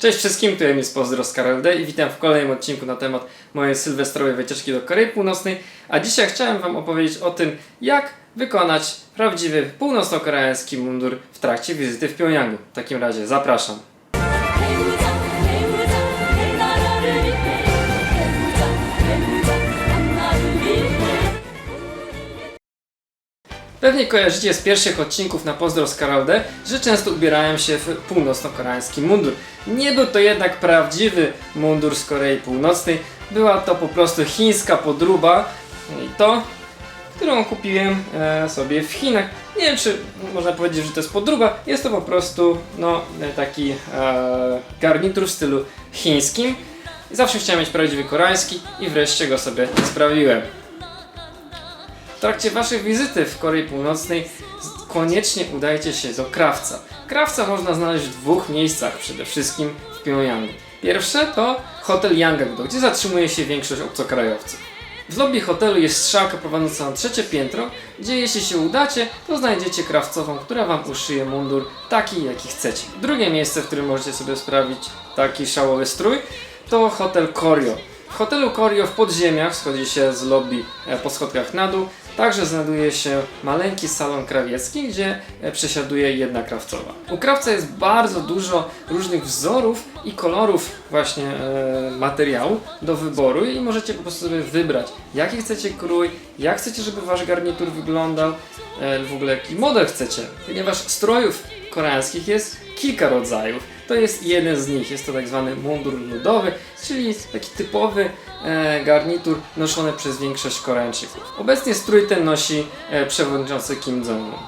Cześć wszystkim, tu jest Pozdro z Karol D i witam w kolejnym odcinku na temat mojej sylwestrowej wycieczki do Korei Północnej. A dzisiaj chciałem Wam opowiedzieć o tym, jak wykonać prawdziwy północno-koreański mundur w trakcie wizyty w Pjongjangu. W takim razie zapraszam. Pewnie kojarzycie z pierwszych odcinków na Pozdro z Karol że często ubierałem się w północno-koreański mundur. Nie był to jednak prawdziwy mundur z Korei Północnej, była to po prostu chińska podróba i to, którą kupiłem e, sobie w Chinach. Nie wiem, czy można powiedzieć, że to jest podróba, jest to po prostu no, e, taki e, garnitur w stylu chińskim. Zawsze chciałem mieć prawdziwy koreański i wreszcie go sobie sprawiłem. W trakcie waszej wizyty w Korei Północnej koniecznie udajcie się do krawca. Krawca można znaleźć w dwóch miejscach przede wszystkim w Pjongjangu. Pierwsze to hotel Yanggangdo, gdzie zatrzymuje się większość obcokrajowców. W lobby hotelu jest strzałka prowadząca na trzecie piętro, gdzie jeśli się udacie, to znajdziecie krawcową, która wam uszyje mundur taki, jaki chcecie. Drugie miejsce, w którym możecie sobie sprawić taki szałowy strój, to hotel Korio. W hotelu Korio w podziemiach schodzi się z lobby e, po schodkach na dół. Także znajduje się maleńki salon krawiecki, gdzie e, przesiaduje jedna krawcowa. U krawca jest bardzo dużo różnych wzorów i kolorów właśnie e, materiału do wyboru i możecie po prostu sobie wybrać jaki chcecie krój, jak chcecie, żeby wasz garnitur wyglądał, e, w ogóle jaki model chcecie, ponieważ strojów koreańskich jest kilka rodzajów. To jest jeden z nich, jest to tak zwany mundur ludowy, czyli taki typowy e, garnitur noszony przez większość Koreańczyków. Obecnie strój ten nosi e, przewodniczący Kim Jong-un,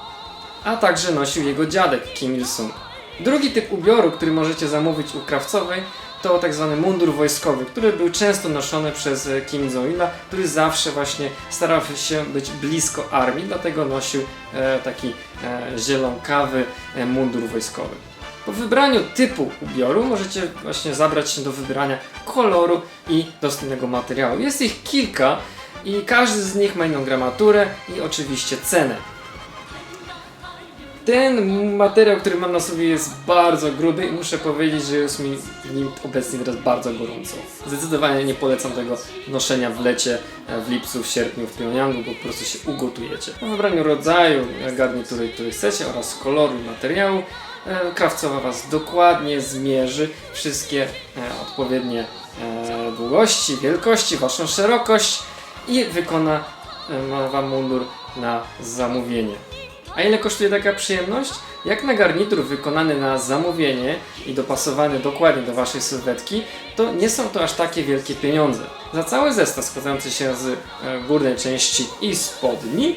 a także nosił jego dziadek Kim Il-sung. Drugi typ ubioru, który możecie zamówić u krawcowej, to tak zwany mundur wojskowy, który był często noszony przez e, Kim Jong-ila, który zawsze właśnie starał się być blisko armii, dlatego nosił taki zielonkawy mundur wojskowy. Po wybraniu typu ubioru możecie właśnie zabrać się do wybrania koloru i dostępnego materiału. Jest ich kilka i każdy z nich ma inną gramaturę i oczywiście cenę. Ten materiał, który mam na sobie jest bardzo gruby i muszę powiedzieć, że jest mi nim obecnie teraz bardzo gorąco. Zdecydowanie nie polecam tego noszenia w lecie, e, w lipcu, w sierpniu w Pjongjangu, bo po prostu się ugotujecie. Po wybraniu rodzaju e, garnitury, który chcecie oraz koloru materiału, e, krawcowa Was dokładnie zmierzy wszystkie odpowiednie długości, wielkości, Waszą szerokość i wykona Wam mundur na zamówienie. A ile kosztuje taka przyjemność? Jak na garnitur wykonany na zamówienie i dopasowany dokładnie do Waszej sylwetki, to nie są to aż takie wielkie pieniądze. Za cały zestaw składający się z e, górnej części i spodni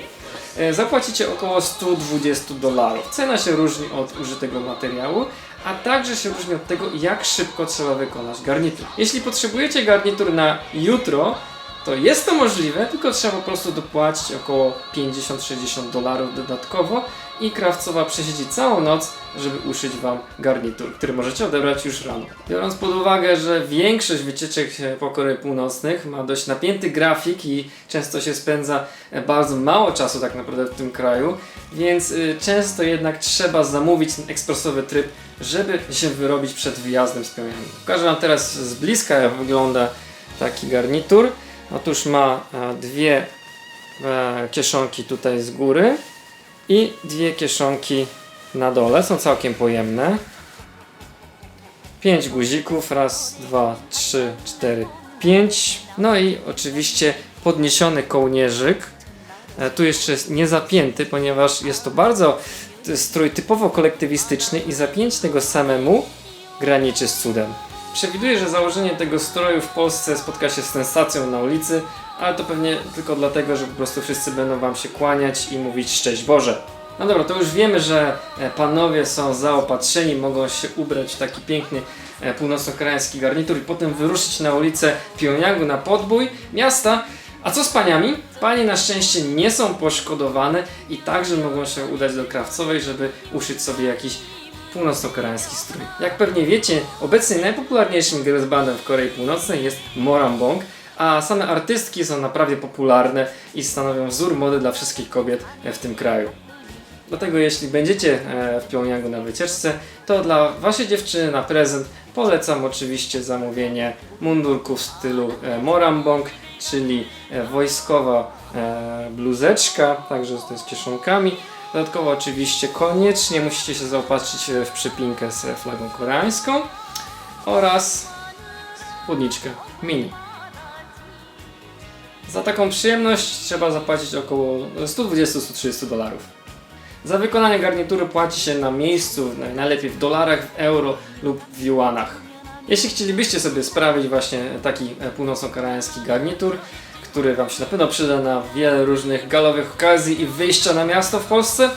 e, zapłacicie około 120 dolarów. Cena się różni od użytego materiału, a także się różni od tego, jak szybko trzeba wykonać garnitur. Jeśli potrzebujecie garnitur na jutro, to jest to możliwe, tylko trzeba po prostu dopłacić około 50-60 dolarów dodatkowo i krawcowa przesiedzi całą noc, żeby uszyć Wam garnitur, który możecie odebrać już rano. Biorąc pod uwagę, że większość wycieczek po Korei Północnych ma dość napięty grafik i często się spędza e, bardzo mało czasu tak naprawdę w tym kraju, więc y, często jednak trzeba zamówić ten ekspresowy tryb, żeby się wyrobić przed wyjazdem z Pjongjangu. Pokażę Wam teraz z bliska jak wygląda taki garnitur. Otóż ma e, dwie e, kieszonki tutaj z góry i dwie kieszonki na dole. Są całkiem pojemne. Pięć guzików. Raz, dwa, trzy, cztery, pięć. No i oczywiście podniesiony kołnierzyk. E, Tu jeszcze jest niezapięty, ponieważ jest to bardzo strój typowo kolektywistyczny i zapięcie tego samemu graniczy z cudem. Przewiduję, że założenie tego stroju w Polsce spotka się z sensacją na ulicy, ale to pewnie tylko dlatego, że po prostu wszyscy będą Wam się kłaniać i mówić szczęść Boże. No dobra, to już wiemy, że e, panowie są zaopatrzeni, mogą się ubrać w taki piękny e, północno-koreański garnitur i potem wyruszyć na ulicę Pjongjangu na podbój miasta. A co z paniami? Panie na szczęście nie są poszkodowane i także mogą się udać do krawcowej, żeby uszyć sobie jakiś północno-koreański strój. Jak pewnie wiecie, obecnie najpopularniejszym girls bandem w Korei Północnej jest Morambong, a same artystki są naprawdę popularne i stanowią wzór mody dla wszystkich kobiet w tym kraju. Dlatego jeśli będziecie e, w Pjongjangu na wycieczce, to dla waszej dziewczyny na prezent polecam oczywiście zamówienie mundurków w stylu e, morambong, czyli e, wojskowa e, bluzeczka, także z kieszonkami. Dodatkowo oczywiście koniecznie musicie się zaopatrzyć w przypinkę z flagą koreańską oraz spódniczkę mini. Za taką przyjemność trzeba zapłacić około 120-130 dolarów. Za wykonanie garnitury płaci się na miejscu, naj- najlepiej w dolarach, w euro lub w juanach. Jeśli chcielibyście sobie sprawić właśnie taki e, północno-koreański garnitur, który Wam się na pewno przyda na wiele różnych galowych okazji i wyjścia na miasto w Polsce,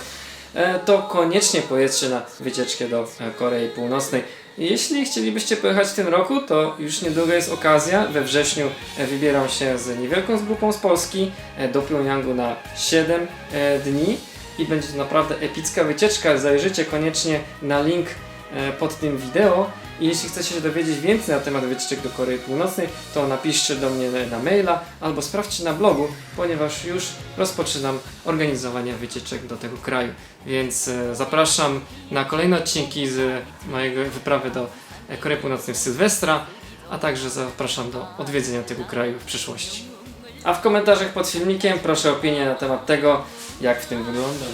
e, to koniecznie pojedźcie na wycieczkę do e, Korei Północnej. Jeśli chcielibyście pojechać w tym roku, to już niedługo jest okazja. We wrześniu e, wybieram się z niewielką grupą z Polski do Pyongyangu na 7 e, dni i będzie to naprawdę epicka wycieczka. Zajrzyjcie koniecznie na link pod tym wideo. Jeśli chcecie się dowiedzieć więcej na temat wycieczek do Korei Północnej, to napiszcie do mnie na maila albo sprawdźcie na blogu, ponieważ już rozpoczynam organizowanie wycieczek do tego kraju. Więc e, zapraszam na kolejne odcinki z mojego wyprawy do Korei Północnej w Sylwestra, a także zapraszam do odwiedzenia tego kraju w przyszłości. A w komentarzach pod filmikiem proszę opinię na temat tego, jak w tym wyglądam.